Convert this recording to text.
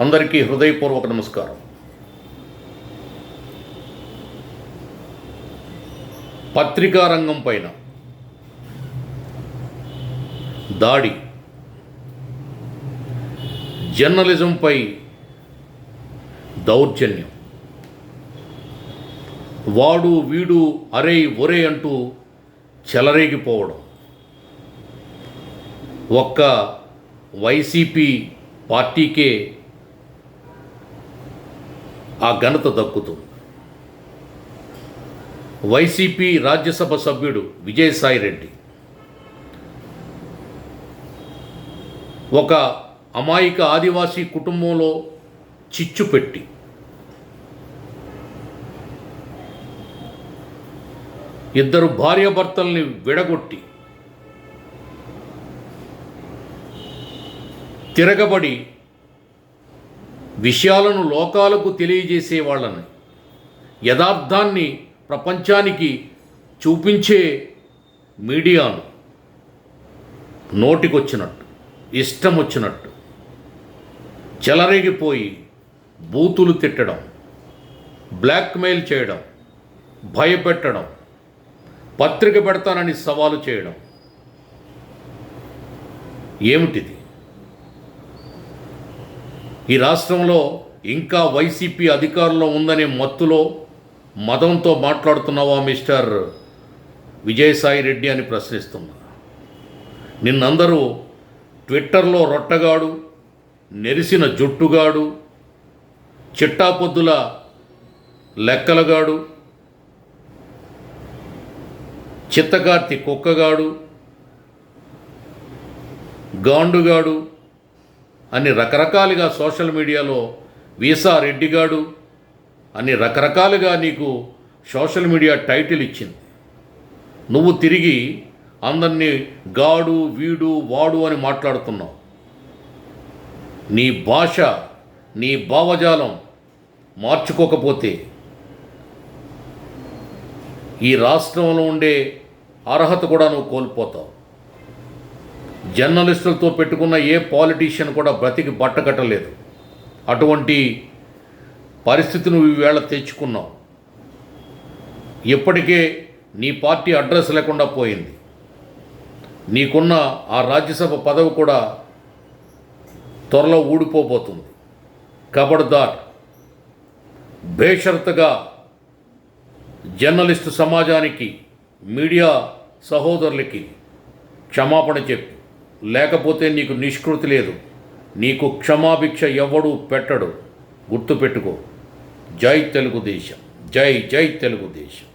అందరికీ హృదయపూర్వక నమస్కారం. పత్రికా రంగం పైన దాడి జర్నలిజంపై దౌర్జన్యం వాడు వీడు అరే ఒరే అంటూ చెలరేగిపోవడం ఒక్క వైసీపీ పార్టీకే ఆ ఘనత దక్కుతుంది. వైసీపీ రాజ్యసభ సభ్యుడు విజయసాయి రెడ్డి ఒక అమాయక ఆదివాసీ కుటుంబంలో చిచ్చు పెట్టి ఇద్దరు భార్యాభర్తల్ని విడగొట్టి తిరగబడి విషయాలను లోకాలకు తెలియజేసే వాళ్ళని యథార్థాన్ని ప్రపంచానికి చూపించే మీడియాను నోటికొచ్చినట్టు ఇష్టం వచ్చినట్టు చెలరేగిపోయి బూతులు తిట్టడం బ్లాక్మెయిల్ చేయడం భయపెట్టడం పత్రిక పెడతానని సవాలు చేయడం. ఏమిటిది? ఈ రాష్ట్రంలో ఇంకా వైసీపీ అధికారంలో ఉందనే మత్తులో మదంతో మాట్లాడుతున్నావా మిస్టర్ విజయసాయి రెడ్డి అని ప్రశ్నిస్తున్నా. నిన్నందరూ ట్విట్టర్లో రొట్టగాడు నెరిసిన జుట్టుగాడు చిట్టాపొద్దుల లెక్కలగాడు చిత్తకార్తి కుక్కగాడు గాండుగాడు అని రకరకాలుగా సోషల్ మీడియాలో వీసా రెడ్డిగాడు అని రకరకాలుగా నీకు సోషల్ మీడియా టైటిల్ ఇచ్చింది. నువ్వు తిరిగి అందరినీ గాడు వీడు వాడు అని మాట్లాడుతున్నావు. నీ భాష నీ భావజాలం మార్చుకోకపోతే ఈ రాష్ట్రంలో ఉండే అర్హత కూడా నువ్వు కోల్పోతావు. జర్నలిస్టులతో పెట్టుకున్న ఏ పాలిటీషియన్ కూడా బ్రతికి బట్టకట్టలేదు. అటువంటి పరిస్థితిని ఈవేళ తెచ్చుకున్నావు ఇప్పటికే నీ పార్టీ అడ్రస్ లేకుండా పోయింది. నీకున్న ఆ రాజ్యసభ పదవి కూడా త్వరలో ఊడిపోబోతుంది. కబడ్దార్ బేషరతుగా జర్నలిస్టు సమాజానికి మీడియా సహోదరులకి క్షమాపణ చెప్పు లేకపోతే నీకు నిష్కృతి లేదు. నీకు క్షమాభిక్ష ఎవడు పెట్టడు. గుర్తుపెట్టుకో. జై తెలుగుదేశం జై జై తెలుగుదేశం